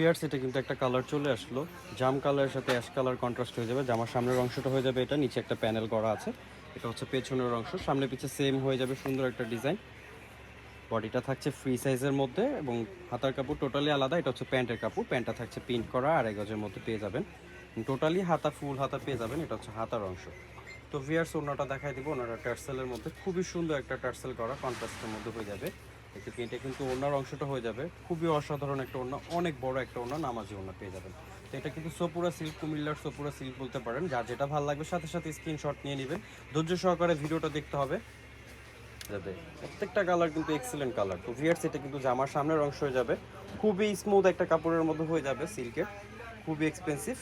Viewers এটা কিন্তু একটা কালার চলে আসলো। জাম কালারের সাথে অ্যাশ কালার কন্ট্রাস্ট হয়ে যাবে। জামার সামনের অংশটা হয়ে যাবে এটা, নিচে একটা প্যানেল করা আছে। এটা হচ্ছে পেছনের অংশ। সামনে পিছে সেম হয়ে যাবে সুন্দর একটা ডিজাইন বডিটা থাকছে ফ্রি সাইজের মধ্যে এবং হাতার কাপড় টোটালি আলাদা। এটা হচ্ছে প্যান্টের কাপড়। প্যান্টটা থাকছে প্রিন্ট করা আর গজের মধ্যে পেয়ে যাবেন। টোটালি হাতা ফুল হাতা পেয়ে যাবেন। এটা হচ্ছে হাতার অংশ। তো ভিয়ার্স ওনাটা দেখাই দিব। ওনারা টার্সেলের মধ্যে। খুবই সুন্দর একটা টার্সেল করা কন্ট্রাস্টের মধ্যে হয়ে যাবে। একটু প্রিন্টে কিন্তু ওনার অংশটা হয়ে যাবে। খুবই অসাধারণ একটা ওনা অনেক বড় একটা ওনা নামাজি ওনা পেয়ে যাবেন। তো এটা কিন্তু সোপুরা সিল্ক, কুমিল্লার সোপুরা সিল্ক বলতে পারেন। যার যেটা ভালো লাগবে, সাথে সাথে স্ক্রিনশট নিয়ে নেবেন। ধৈর্য সহকারে ভিডিওটা দেখতে হবে। যাবে। প্রত্যেকটা কালার কিন্তু এক্সেলেন্ট কালার। তো ভিয়ার্স এটা কিন্তু জামার সামনের অংশ হয়ে যাবে। খুবই স্মুথ একটা কাপড়ের মধ্যে হয়ে যাবে সিল্কের। খুবই এক্সপেন্সিভ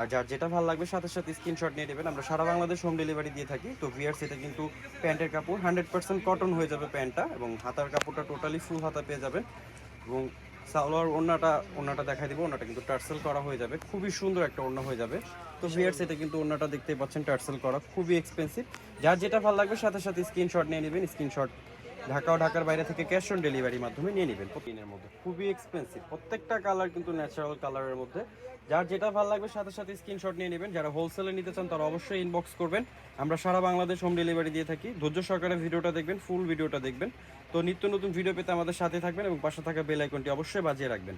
আর যার যেটা ভালো লাগবে সাথে সাথে স্ক্রিনশট নিয়ে নেবেন। আমরা সারা বাংলাদেশ হোম ডেলিভারি দিয়ে থাকি। তো ভিয়ার্স এটা কিন্তু প্যান্টের কাপড় হান্ড্রেড পার্সেন্ট কটন হয়ে যাবে প্যান্টটা এবং হাতার কাপড়টা টোটালি ফুল হাতা পেয়ে যাবেন এবং সালোয়ার ওড়নাটা ওড়নাটা দেখা দিব। ওড়নাটা কিন্তু টার্সেল করা হয়ে যাবে। খুবই সুন্দর একটা ওড়না হয়ে যাবে। তো ভিয়ার্স এটা কিন্তু ওড়নাটা দেখতেই পাচ্ছেন টার্সেল করা। খুবই এক্সপেন্সিভ যার যেটা ভালো লাগবে সাথে সাথে স্ক্রিনশট নিয়ে নেবেন। স্ক্রিনশট ঢাকা ও ঢাকার বাইরে থেকে ক্যাশ অন ডেলিভারির মাধ্যমে নিয়ে নেবেন। প্রতিদিনের মধ্যে খুবই এক্সপেন্সিভ প্রত্যেকটা কালার কিন্তু ন্যাচারাল কালারের মধ্যে। যার যেটা ভালো লাগবে সাথে সাথে স্ক্রিনশট নিয়ে নেবেন। যারা হোলসেলে নিতে চান, তারা অবশ্যই ইনবক্স করবেন। আমরা সারা বাংলাদেশ হোম ডেলিভারি দিয়ে থাকি। ধৈর্য সরকারের ভিডিওটা দেখবেন ফুল ভিডিওটা দেখবেন। তো নিত্য নতুন ভিডিও পেতে আমাদের সাথে থাকবেন এবং পাশে থাকা বেল আইকনটি অবশ্যই বাজিয়ে রাখবেন।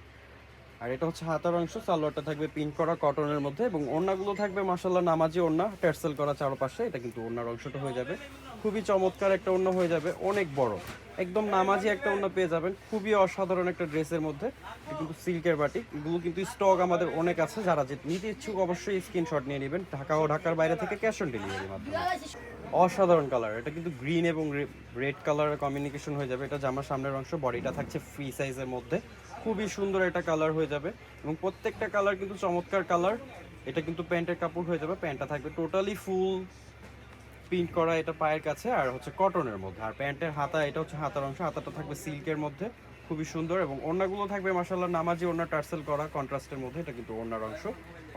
আর এটা হচ্ছে হাতার অংশ, সালোয়ারটা থাকবে পিন করা কটনের মধ্যে এবং ওড়নাগুলো থাকবে মাসাল্লাহ নামাজি ওড়না টার্সেল করা চারপাশে, এটা কিন্তু ওড়নার অংশটা হয়ে যাবে। খুবই চমৎকার একটা ওড়না হয়ে যাবে, অনেক বড়। একদম নামাজি একটা ওড়না পেয়ে যাবেন, খুবই অসাধারণ একটা ড্রেসের মধ্যে। কিন্তু সিল্কের বাটিক এগুলো কিন্তু স্টক আমাদের অনেক আছে, যারা যে নিতে ইচ্ছুক অবশ্যই স্ক্রিনশট নিয়ে নেবেন। ঢাকা ও ঢাকার বাইরে থেকে ক্যাশ অন ডেলিভারির মাধ্যমে। অসাধারণ কালার এটা কিন্তু গ্রিন এবং রেড কালারের কমিউনিকেশন হয়ে যাবে, এটা জামার সামনের অংশ বডিটা থাকছে ফ্রি সাইজের মধ্যে। খুবই সুন্দর একটা কালার হয়ে যাবে এবং প্রত্যেকটা কালার কিন্তু চমৎকার কালার। এটা কিন্তু প্যান্টের কাপড় হয়ে যাবে, প্যান্টটা থাকবে টোটালি ফুল প্রিন্ট করা এটা পায়ের কাছে আর হচ্ছে কটনের মধ্যে। আর প্যান্টের হাতা, এটা হচ্ছে হাতার অংশ, হাতাটা থাকবে সিল্কের মধ্যে, খুবই সুন্দর এবং ওড়নাগুলো থাকবে মাসাল্লাহ নামাজি ওড়না, টার্সেল করা, কন্ট্রাস্টের মধ্যে, এটা কিন্তু ওড়নার অংশ।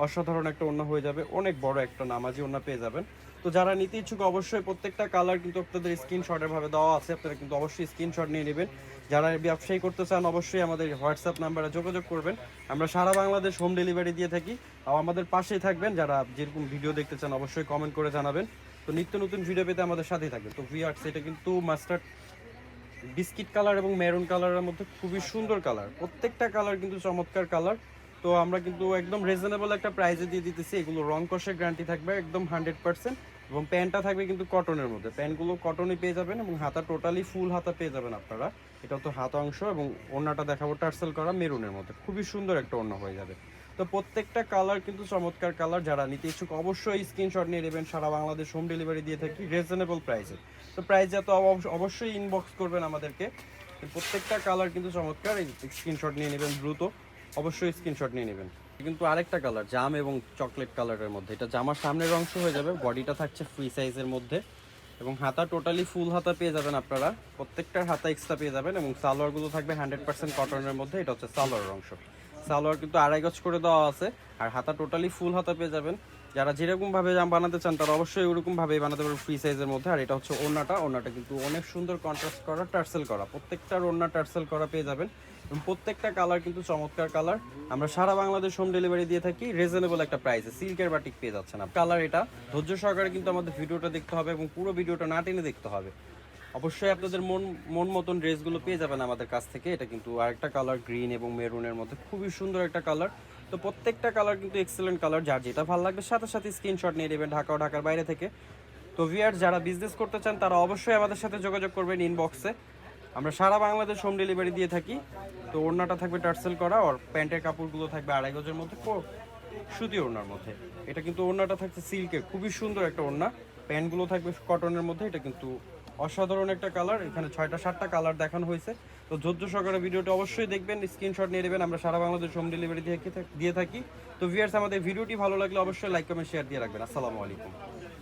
অসাধারণ একটা ওড়না হয়ে যাবে, অনেক বড় একটা নামাজি ওড়না পেয়ে যাবেন। তো যারা নিতে ইচ্ছুক অবশ্যই প্রত্যেকটা কালার কিন্তু আপনাদের স্ক্রিনশটের ভাবে দেওয়া আছে, আপনারা কিন্তু অবশ্যই স্ক্রিনশট নিয়ে নেবেন। যারা ব্যবসায়ী করতে চান, অবশ্যই আমাদের হোয়াটসঅ্যাপ নাম্বারে যোগাযোগ করবেন। আমরা সারা বাংলাদেশ হোম ডেলিভারি দিয়ে থাকি। আর আমাদের পাশেই থাকবেন, যারা যেরকম ভিডিও দেখতে চান, অবশ্যই কমেন্ট করে জানাবেন। তো নিত্য নতুন ভিডিও পেতে আমাদের সাথেই থাকবেন। তো ভিআর্স এটা কিন্তু মাস্টার্ড বিস্কিট কালার এবং মেরুন কালারের মধ্যে খুবই সুন্দর কালার প্রত্যেকটা কালার কিন্তু চমৎকার কালার তো আমরা কিন্তু একদম রিজনেবল একটা প্রাইসে দিয়ে দিতেছি। এগুলো রং কষের গ্যারান্টি থাকবে, একদম হান্ড্রেড পার্সেন্ট এবং প্যান্টটা থাকবে কিন্তু কটনের মধ্যে। প্যান্টগুলো কটনই পেয়ে যাবেন এবং হাতা টোটালি ফুল হাতা পেয়ে যাবেন আপনারা। এটা তো হাত অংশ এবং ওড়নাটা দেখাবো টার্সেল করা মেরুনের মধ্যে। খুবই সুন্দর একটা ওড়না হয়ে যাবে। তো প্রত্যেকটা কালার কিন্তু চমৎকার কালার যারা নিতে ইচ্ছুক অবশ্যই স্ক্রিনশট নিয়ে নেবেন। সারা বাংলাদেশ হোম ডেলিভারি দিয়ে থাকি রিজনেবল প্রাইসে তো প্রাইস যত অব- অবশ্যই ইনবক্স করবেন আমাদেরকে। প্রত্যেকটা কালার কিন্তু চমৎকার। স্ক্রিনশট নিয়ে নেবেন দ্রুত। অবশ্যই স্ক্রিনশট নিয়ে নেবেন। কিন্তু আরেকটা কালার জাম এবং চকলেট কালারের মধ্যে। এটা জামার সামনের অংশ হয়ে যাবে বডিটা থাকছে ফ্রি সাইজের মধ্যে। এবং হাতা টোটালি ফুল হাতা পেয়ে যাবেন আপনারা। প্রত্যেকটার হাতা এক্সট্রা পেয়ে যাবেন এবং সালোয়ারগুলো থাকবে হান্ড্রেড পার্সেন্ট কটনের মধ্যে, এটা হচ্ছে সালোয়ার অংশ। সালোয়ার কিন্তু আড়াই গজ করে দেওয়া আছে, আর হাতা টোটালি ফুল হাতা পেয়ে যাবেন। যারা যেরকম ভাবে জাম বানাতে চান, তারা অবশ্যই ওরকম ভাবেই বানাতে পারবেন ফ্রি সাইজের মধ্যে। আর এটা হচ্ছে ওড়নাটা ওড়নাটা কিন্তু অনেক সুন্দর কন্ট্রাস্ট করা, টার্সেল করা। প্রত্যেকটার ওড়না টার্সেল করা পেয়ে যাবেন। প্রত্যেকটা কালার কিন্তু চমৎকার কালার আমরা সারা বাংলাদেশ হোম ডেলিভারি দিয়ে থাকি রিজনেবল একটা প্রাইসে সিল্কের বাটিক পেয়ে যাচ্ছেন কালার এটা। ধৈর্য সহকারে কিন্তু আমাদের ভিডিওটা দেখতে হবে এবং পুরো ভিডিওটা না টেনে দেখতে হবে। অবশ্যই আপনাদের মন মন মতন ড্রেসগুলো পেয়ে যাবেন আমাদের কাছ থেকে। এটা কিন্তু আরেকটা কালার গ্রিন এবং মেরুনের মধ্যে। খুবই সুন্দর একটা কালার তো প্রত্যেকটা কালার কিন্তু এক্সেলেন্ট কালার যার যেটা ভালো লাগবে সাথে সাথে স্ক্রিনশট নিয়ে নেবেন ঢাকা ও ঢাকার বাইরে থেকে। তো ভিয়ার যারা বিজনেস করতে চান, তারা অবশ্যই আমাদের সাথে যোগাযোগ করবেন ইনবক্সে আমরা সারা বাংলাদেশ হোম ডেলিভারি দিয়ে থাকি। তো ওড়নাটা থাকবে টার্সেল করা, আর প্যান্টের কাপড়গুলো থাকবে আড়াই গজের মধ্যে সুতি ওড়নার মধ্যে। এটা কিন্তু ওড়নাটা থাকছে সিল্কের খুবই সুন্দর একটা ওড়না। প্যান্টগুলো থাকবে কটনের মধ্যে, এটা কিন্তু অসাধারণ একটা কালার এখানে ছয়টা, সাতটা কালার দেখানো হয়েছে। তো ধৈর্য সহকারে ভিডিওটা অবশ্যই দেখবেন স্ক্রিনশট নিয়ে নেবেন। আমরা সারা বাংলাদেশ হোম ডেলিভারি দিয়ে দিয়ে থাকি। তো ভিয়ার্স আমাদের ভিডিওটি ভালো লাগলে অবশ্যই লাইক কমেন্ট শেয়ার দিয়ে রাখবেন। আসসালামু আলাইকুম।